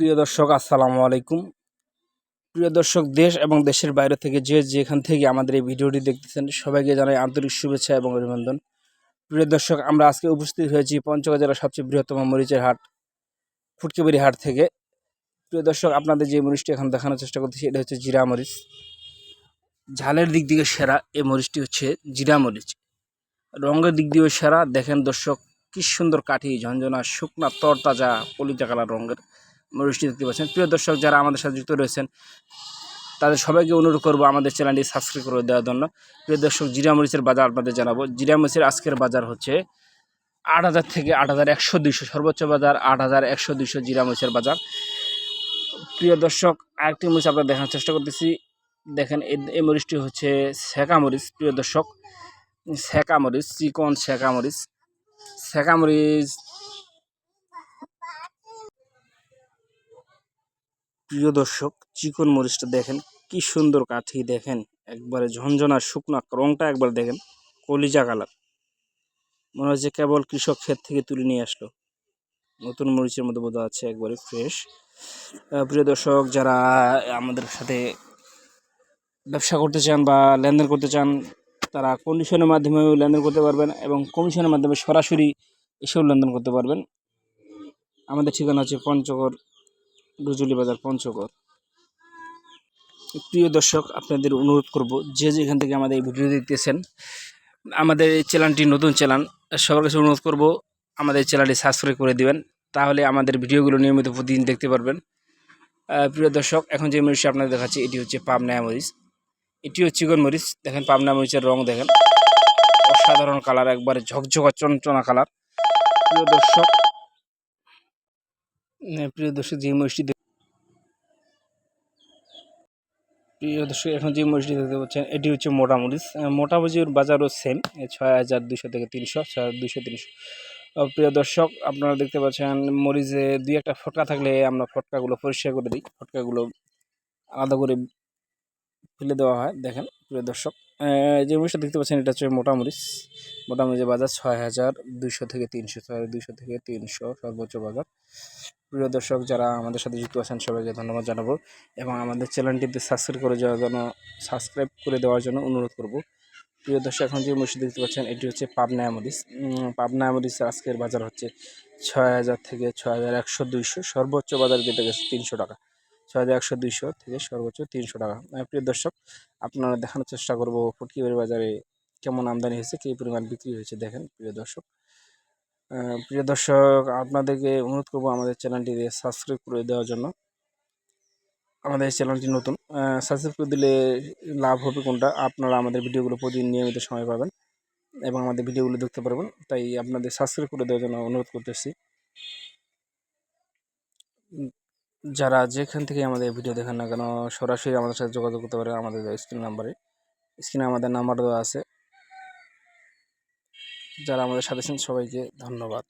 প্রিয় দর্শক, আসসালামু আলাইকুম। প্রিয় দর্শক, দেশ এবং দেশের বাইরে থেকে যে যেখান থেকে আমাদের এই ভিডিওটি দেখতেছেন, সবাইকে জানাই আন্তরিক শুভেচ্ছা এবং অভিনন্দন। প্রিয় দর্শক, আমরা আজকে উপস্থিত হয়েছি পঞ্চগড় জেলার সবচেয়ে বৃহত্তম মরিচের হাট, ফুটকিবাড়ি হাট থেকে। প্রিয় দর্শক, আপনাদের যে মরিচটি এখন দেখানোর চেষ্টা করতেছি, এটা হচ্ছে জিরা মরিচ। ঝালের দিক থেকে সেরা এই মরিচটি হচ্ছে জিরা মরিচ। রঙের দিক দিয়েও সেরা। দেখেন দর্শক, কি সুন্দর কাঠি ঝঞ্ঝনা শুকনা, তরতাজা কলিজা কালার রঙের। মরিচটি দেখতে পাচ্ছেন। প্রিয় দর্শক, যারা আমাদের সাথে যুক্ত রয়েছেন, তাদের সবাইকে অনুরোধ করব আমাদের চ্যানেলটি সাবস্ক্রাইব করে দেওয়ার জন্য। প্রিয় দর্শক, জিরা মরিচের বাজার আপনাদের জানাব। জিরা মরিচের আজকের বাজার হচ্ছে আট হাজার থেকে আট হাজার একশো দুইশো, সর্বোচ্চ বাজার আট হাজার একশো দুইশো জিরা মরিচের বাজার। প্রিয় দর্শক, আরেকটি মরিচ আপনার দেখানোর চেষ্টা করতেছি। দেখেন এই- মরিচটি হচ্ছে সেকা মরিচ। প্রিয় দর্শক, সেকা মরিচ, চিকন সেকা মরিচ। সেকা মরিচ প্রিয় দর্শক, চিকন মরিচটা দেখেন, কি সুন্দর কাঠি দেখেন, একবারে ঝনঝনা শুকনা রংটা একবার দেখেন, কলিজা কালার। মনে হচ্ছে কেবল কৃষক ক্ষেত থেকে তুলে নিয়ে আসলো। নতুন মরিচের মধ্যে বোধ আছে একবারে ফ্রেশ প্রিয় দর্শক, যারা আমাদের সাথে ব্যবসা করতে চান বা লেনদেন করতে চান, তারা কন্ডিশনের মাধ্যমেও লেনদেন করতে পারবেন এবং কমিশনের মাধ্যমে সরাসরি এসেও লেনদেন করতে পারবেন। আমাদের ঠিকানা হচ্ছে পঞ্চগড় রুজুলি বাজার পঞ্চগড়। প্রিয় দর্শক, আপনাদের অনুরোধ করব, যে যেখান থেকে আমাদের এই ভিডিও দেখতেছেন, আমাদের এই চ্যানেলটি নতুন চ্যানেল, সবার কাছে অনুরোধ করব, আমাদের চ্যানেলটি সাবস্ক্রাইব করে দিবেন, তাহলে আমাদের ভিডিওগুলো নিয়মিত প্রতিদিন দেখতে পারবেন। প্রিয় দর্শক, এখন যে মরিচটি আপনাদের দেখাচ্ছি, এটি হচ্ছে পাবনায়া মরিচ। এটিও চিকন মরিচ। দেখেন পাবনা মরিচের রং দেখেন। অসাধারণ কালার, একবারে ঝকঝকা চঞ্চনা কালার। প্রিয় দর্শক প্রিয় দর্শক যে দেখ- প্রিয় দর্শক এখন যে মরিচটি দেখতে পাচ্ছেন এটি হচ্ছে মোটা মরিচ আহ, মোটা মরিচের বাজারও সেম ছয় হাজার দুশো থেকে তিনশো ছয় হাজার দুশো তিনশো। প্রিয় দর্শক আপনারা দেখতে পাচ্ছেন মরিচে দুই একটা ফটকা থাকলে আমরা ফটকাগুলো পরিষ্কার করে দিই। ফটকাগুলো আলাদা করে ফেলে দেওয়া হয় দেখেন প্রিয় দর্শক। যে মরিচটা দেখতে পাচ্ছেন, এটা হচ্ছে মোটা মরিচ মোটা মরিচের বাজার ছয় হাজার দুইশো থেকে তিনশো, ছয় হাজার দুইশো থেকে তিনশো সর্বোচ্চ বাজার। প্রিয় দর্শক, যারা আমাদের সাথে যুক্ত আছেন, সবাইকে ধন্যবাদ জানাব এবং আমাদের চ্যানেলটিতে সাবস্ক্রাইব করে যাওয়ার জন্য, সাবস্ক্রাইব করে দেওয়ার জন্য অনুরোধ করব। প্রিয় দর্শক, এখন যে মরিচ দেখতে পাচ্ছেন, এটি হচ্ছে পাবনা মরিচ পাবনা মরিচ আজকের বাজার হচ্ছে ছয় হাজার থেকে ছয় হাজার একশো দুইশো, সর্বোচ্চ বাজার যেটা গেছে তিনশো টাকা। ছয় হাজার একশো দুইশো থেকে সর্বোচ্চ তিনশো টাকা। প্রিয় দর্শক, আপনারা দেখানোর চেষ্টা করব ফুটকিবাড়ি বাজারে কেমন আমদানি হয়েছে, কী পরিমাণ বিক্রি হয়েছে দেখেন, প্রিয় দর্শক। প্রিয় দর্শক, আপনাদেরকে অনুরোধ করব আমাদের চ্যানেলটিতে সাবস্ক্রাইব করে দেওয়ার জন্য। আমাদের চ্যানেলটি নতুন সাবস্ক্রাইব করে দিলে লাভ হবে কোনটা, আপনারা আমাদের ভিডিওগুলো প্রতিদিন নিয়মিত সময় পাবেন এবং আমাদের ভিডিওগুলো দেখতে পারবেন। তাই আপনাদের সাবস্ক্রাইব করে দেওয়ার জন্য অনুরোধ করতেছি। যারা যেখান থেকে আমাদের ভিডিও দেখেন না কেন, সরাসরি আমাদের সাথে যোগাযোগ করতে পারে আমাদের স্ক্রিন নাম্বারে। স্ক্রিনে আমাদের নাম্বার দেওয়া আছে। যারা আমাদের সাথে আছেন, সবাইকে ধন্যবাদ।